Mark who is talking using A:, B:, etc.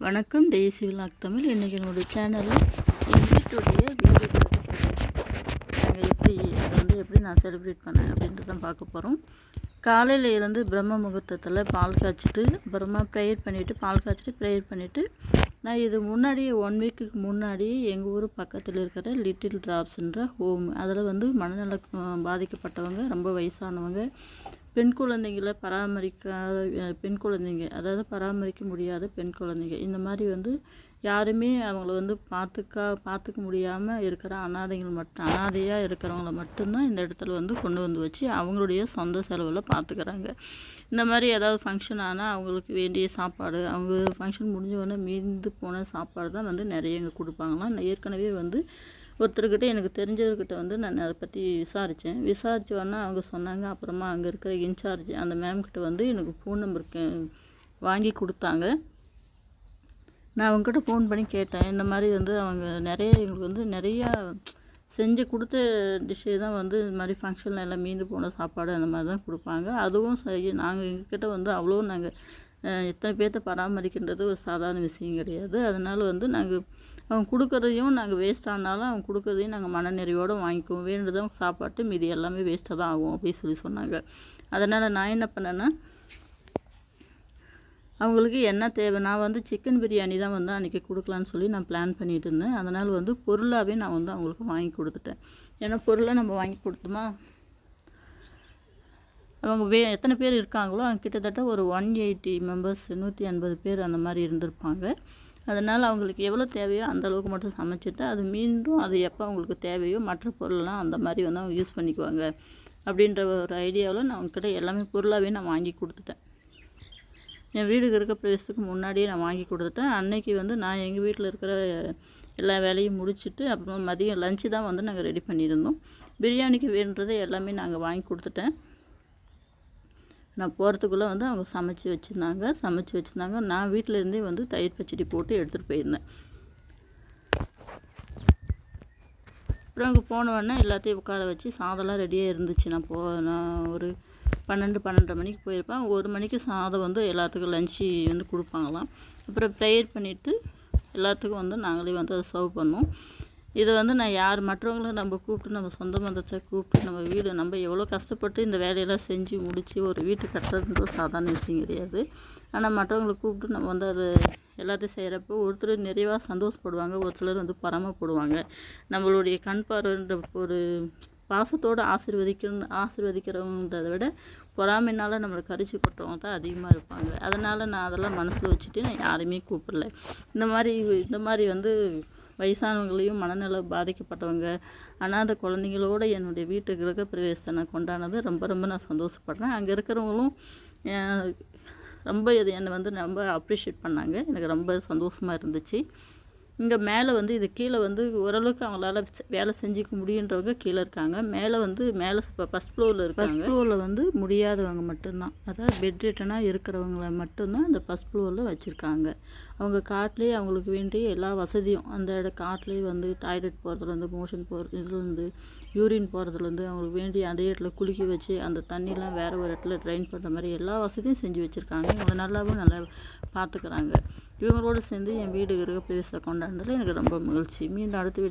A: வணக்கம். Daisy vlog Tamil இன்றைக்கி என்னுடைய சேனலில் என் வீட்டுடைய வீடு நாங்கள் எப்படி அதை வந்து எப்படி நான் செலிப்ரேட் பண்ணேன் அப்படின்றத தான் பார்க்க போகிறோம் காலையில் இருந்து பிரம்ம முகூர்த்தத்தில் பால் காய்ச்சிட்டு அப்புறமா ப்ரேயர் பண்ணிவிட்டு பால் காய்ச்சிட்டு ப்ரேயர் பண்ணிவிட்டு நான் இது முன்னாடி ஒன் வீக்குக்கு முன்னாடி எங்கள் ஊர் பக்கத்தில் இருக்கிற லிட்டில் ட்ராப்ஸ்ன்ற ஹோம் அதில் வந்து மனநல பாதிக்கப்பட்டவங்க ரொம்ப வயசானவங்க பெண் குழந்தைங்களை பராமரிக்காத பெண் குழந்தைங்க அதாவது பராமரிக்க முடியாத பெண் குழந்தைங்க. இந்த மாதிரி வந்து யாருமே அவங்கள வந்து பார்த்துக்கா பார்த்துக்க முடியாமல் இருக்கிற அனாதைகள் மட்டும் அனாதையாக இருக்கிறவங்கள மட்டும்தான் இந்த இடத்துல வந்து கொண்டு வந்து வச்சு அவங்களுடைய சொந்த செலவில் பார்த்துக்கிறாங்க. இந்த மாதிரி ஏதாவது ஃபங்க்ஷன் ஆனால் அவங்களுக்கு வேண்டிய சாப்பாடு அவங்க ஃபங்க்ஷன் முடிஞ்ச உடனே மீந்து போன சாப்பாடு தான் வந்து நிறைய இங்கே கொடுப்பாங்களாம். ஏற்கனவே வந்து ஒருத்தர்கிட்ட எனக்கு தெரிஞ்சவர்கிட்ட வந்து நான் அதை பற்றி விசாரித்தேன் விசாரிச்ச உடனே அவங்க சொன்னாங்க. அப்புறமா அங்கே இருக்கிற இன்சார்ஜ் அந்த மேம்கிட்ட வந்து எனக்கு ஃபோன் நம்பருக்கு வாங்கி கொடுத்தாங்க. நான் அவங்ககிட்ட ஃபோன் பண்ணி கேட்டேன். இந்த மாதிரி வந்து அவங்க நிறைய எங்களுக்கு வந்து நிறையா செஞ்சு கொடுத்த டிஷ்ஷே தான் வந்து இந்த மாதிரி ஃபங்க்ஷனில் எல்லாம் மீந்து போன சாப்பாடு அந்த மாதிரி தான் கொடுப்பாங்க. அதுவும் சரி நாங்கள் எங்ககிட்ட வந்து அவ்வளோ நாங்கள் எத்தனை பேர்த்த பராமரிக்கின்றது ஒரு சாதாரண விஷயம் கிடையாது. அதனால் வந்து நாங்கள் அவங்க கொடுக்குறதையும் நாங்கள் வேஸ்ட் ஆனாலும் அவங்க கொடுக்குறதையும் நாங்கள் மனநிறைவோடு வாங்கிக்குவோம். வேண்டுதான் சாப்பாட்டு மீதி எல்லாமே வேஸ்ட்டாக தான் ஆகும் அப்படின்னு சொல்லி சொன்னாங்க. அதனால் நான் என்ன பண்ணேன்னா அவங்களுக்கு என்ன தேவை நான் வந்து சிக்கன் பிரியாணி தான் வந்து அன்றைக்கி கொடுக்கலான்னு சொல்லி நான் பிளான் பண்ணிகிட்டு இருந்தேன். அதனால் வந்து பொருளாகவே நான் வந்து அவங்களுக்கு வாங்கி கொடுத்துட்டேன். ஏன்னா பொருளை நம்ம வாங்கி கொடுத்தோமா? அவங்க வே எத்தனை பேர் இருக்காங்களோ அவங்க கிட்டத்தட்ட ஒரு ஒன் எயிட்டி மெம்பர்ஸ் நூற்றி எண்பது பேர் அந்த மாதிரி இருந்திருப்பாங்க. அதனால் அவங்களுக்கு எவ்வளோ தேவையோ அந்த அளவுக்கு மட்டும் சமைச்சிட்டு அது மீண்டும் அது எப்போ அவங்களுக்கு தேவையோ மற்ற பொருள்லாம் அந்த மாதிரி வந்து அவங்க யூஸ் பண்ணிக்குவாங்க. அப்படின்ற ஒரு ஐடியாவில் நான் அவங்கக்கிட்ட எல்லாமே பொருளாகவே நான் வாங்கி கொடுத்துட்டேன். என் வீடு இருக்க பிரவேசத்துக்கு முன்னாடியே நான் வாங்கி கொடுத்துட்டேன். அன்னைக்கு வந்து நான் எங்கள் வீட்டில் இருக்கிற எல்லா வேலையும் முடிச்சுட்டு அப்புறம் மதியம் லஞ்சு தான் வந்து நாங்கள் ரெடி பண்ணியிருந்தோம். பிரியாணிக்கு வேணுன்றதை எல்லாமே நாங்கள் வாங்கி கொடுத்துட்டேன். நான் போகிறதுக்குள்ளே வந்து அவங்க சமைச்சு வச்சுருந்தாங்க சமைச்சு வச்சுருந்தாங்க. நான் வீட்டிலேருந்தே வந்து தயிர் பச்சடி போட்டு எடுத்துகிட்டு போயிருந்தேன். அப்புறம் அங்கே போனவொடனே எல்லாத்தையும் உட்கார வச்சு சாதம்லாம் ரெடியாக இருந்துச்சு. நான் போ நான் ஒரு பன்னெண்டு பன்னெண்டரை மணிக்கு போயிருப்பேன். ஒரு மணிக்கு சாதம் வந்து எல்லாத்துக்கும் லஞ்சு வந்து கொடுப்பாங்களாம். அப்புறம் ப்ரேயர் பண்ணிவிட்டு எல்லாத்துக்கும் வந்து நாங்களே வந்து அதை சர்வ் பண்ணோம். இதை வந்து நான் யார் மற்றவங்களும் நம்ம கூப்பிட்டு நம்ம சொந்த பந்தத்தை கூப்பிட்டு நம்ம வீடு நம்ம எவ்வளோ கஷ்டப்பட்டு இந்த வேலையெல்லாம் செஞ்சு முடித்து ஒரு வீட்டு கட்டுறதுன்றது சாதாரண விஷயம் கிடையாது. ஆனால் மற்றவங்களை கூப்பிட்டு நம்ம வந்து அது எல்லாத்தையும் செய்கிறப்போ ஒருத்தர் நிறைவாக சந்தோஷப்படுவாங்க ஒரு சிலர் வந்து பரமப்படுவாங்க நம்மளுடைய கண் பார்வைன்ற ஒரு பாசத்தோடு ஆசிர்வதிக்கணும் ஆசீர்வதிக்கிறவங்கிறத விட பொறாமைனால நம்மளை கரிச்சு கொட்டுறவங்க தான் அதிகமாக இருப்பாங்க. அதனால் நான் அதெல்லாம் மனசில் வச்சுட்டு நான் யாரையுமே கூப்பிடல. இந்த மாதிரி இந்த மாதிரி வந்து வயசானவங்களையும் மனநல பாதிக்கப்பட்டவங்க அனாதை குழந்தைங்களோட என்னுடைய வீட்டு கிரக பிரவேசத்தை நான் கொண்டாடினது ரொம்ப ரொம்ப நான் சந்தோஷப்படுறேன். அங்கே இருக்கிறவங்களும் ரொம்ப இது என்னை வந்து ரொம்ப அப்ரிஷியேட் பண்ணாங்க. எனக்கு ரொம்ப சந்தோஷமாக இருந்துச்சு. இங்கே மேலே வந்து இது கீழே வந்து ஓரளவுக்கு அவங்களால வேலை செஞ்சுக்க முடியுன்றவங்க கீழே இருக்காங்க. மேலே வந்து மேலே இப்போ ஃபஸ்ட் ஃப்ளோரில் இருக்காங்க. ஃபஸ்ட் ஃப்ளோரில் வந்து முடியாதவங்க மட்டும்தான். அதாவது பெட் ரிட்டனாக இருக்கிறவங்கள மட்டும்தான் இந்த ஃபஸ்ட் ஃப்ளோரில் வச்சுருக்காங்க. அவங்க காட்டிலே அவங்களுக்கு வேண்டிய எல்லா வசதியும் அந்த இட காட்டிலே வந்து டாய்லெட் போகிறதுலேருந்து மோஷன் போகிறது இதுலேருந்து யூரின் போகிறதுலேருந்து அவங்களுக்கு வேண்டிய அதே இடத்துல குளிக்க வச்சு அந்த தண்ணியெலாம் வேறு ஒரு இடத்துல ட்ரைன் பண்ணுற மாதிரி எல்லா வசதியும் செஞ்சு வச்சுருக்காங்க. இவங்களை நல்லாவும் நல்லா பார்த்துக்கிறாங்க இவங்களோடு சேர்ந்து என் வீடு கிரக பிரவேசத்தை கொண்டாடுறதுல எனக்கு ரொம்ப மகிழ்ச்சி. மீண்டும் அடுத்த